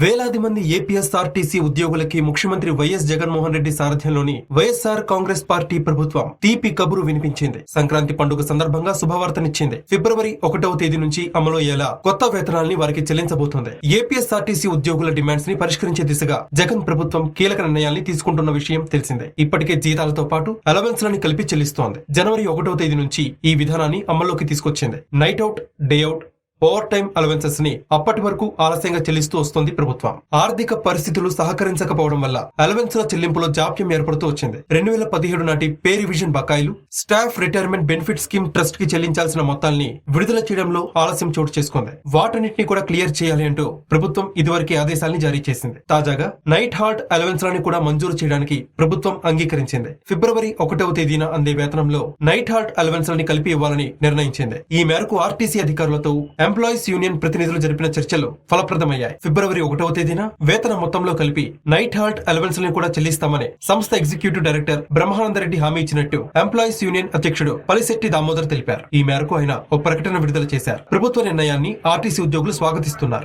వేలాది మంది ఏపీఎస్ఆర్టీసీ ఉద్యోగులకి ముఖ్యమంత్రి వైఎస్ జగన్మోహన్ రెడ్డి సారథ్యంలోని వైఎస్ఆర్ కాంగ్రెస్ పార్టీ ప్రభుత్వం తీపి కబురు వినిపించింది. సంక్రాంతి పండుగ సందర్భంగా శుభవార్తనిచ్చింది. ఫిబ్రవరి ఒకటవ తేదీ నుంచి అమలు అయ్యేలా కొత్త వేతనాల్ని వారికి చెల్లించబోతోంది. ఏపీఎస్ఆర్టీసీ ఉద్యోగుల డిమాండ్స్ని పరిష్కరించే దిశగా జగన్ ప్రభుత్వం కీలక నిర్ణయాల్ని తీసుకుంటున్న విషయం తెలిసిందే. ఇప్పటికే జీతాలతో పాటు అలవెన్స్ లని కలిపి చెల్లిస్తోంది. జనవరి ఒకటవ తేదీ నుంచి ఈ విధానాన్ని అమల్లోకి తీసుకొచ్చింది. Night out day out overtime అలవెన్సెస్ని అప్పటి వరకు ఆలస్యంగా చెల్లిస్తూ వస్తోంది ప్రభుత్వం. ఆర్థిక పరిస్థితులు సహకరించకపోవడం వల్ల అలవెన్సుల చెల్లింపులో జాప్యం ఏర్పడుతూ వచ్చింది. రెండు వేల పదిహేడు నాటి పే రివిజన్ బకాయిలు స్టాఫ్ రిటైర్మెంట్ బెనిఫిట్ స్కీమ్ ట్రస్ట్కి చెల్లించాల్సిన మొత్తాల్ని విడుదల చేయడంలో ఆలస్యం చోటు చేసుకుంది. వాటన్నిటిని కూడా క్లియర్ చేయాలి అంటూ ప్రభుత్వం ఇదివరకే ఆదేశాల్ని జారీ చేసింది. తాజాగా నైట్ హాల్ట్ అలవెన్స్లని కూడా మంజూరు చేయడానికి ప్రభుత్వం అంగీకరించింది. ఫిబ్రవరి ఒకటవ తేదీన అందే వేతనంలో నైట్ హాల్ట్ అలవెన్స్లని కలిపి ఇవ్వాలని నిర్ణయించింది. ఈ మేరకు ఆర్టీసీ అధికారులతో ఎంప్లాయీస్ యూనియన్ ప్రతినిధులు జరిపిన చర్చలు ఫలప్రదమయ్యాయి. ఫిబ్రవరి ఒకటవ తేదీన వేతన మొత్తంలో కలిపి నైట్ హాల్ట్ అలవెన్స్లను కూడా చెల్లిస్తామని సంస్థ ఎగ్జిక్యూటివ్ డైరెక్టర్ బ్రహ్మానందరెడ్డి హామీ ఇచ్చినట్టు ఎంప్లాయీస్ యూనియన్ అధ్యక్షుడు పలిశెట్టి దామోదర్ తెలిపారు. ఈ మేరకు ఆయన ఓ ప్రకటన విడుదల చేశారు. ప్రభుత్వ నిర్ణయాన్ని ఆర్టీసీ ఉద్యోగులు స్వాగతిస్తున్నారు.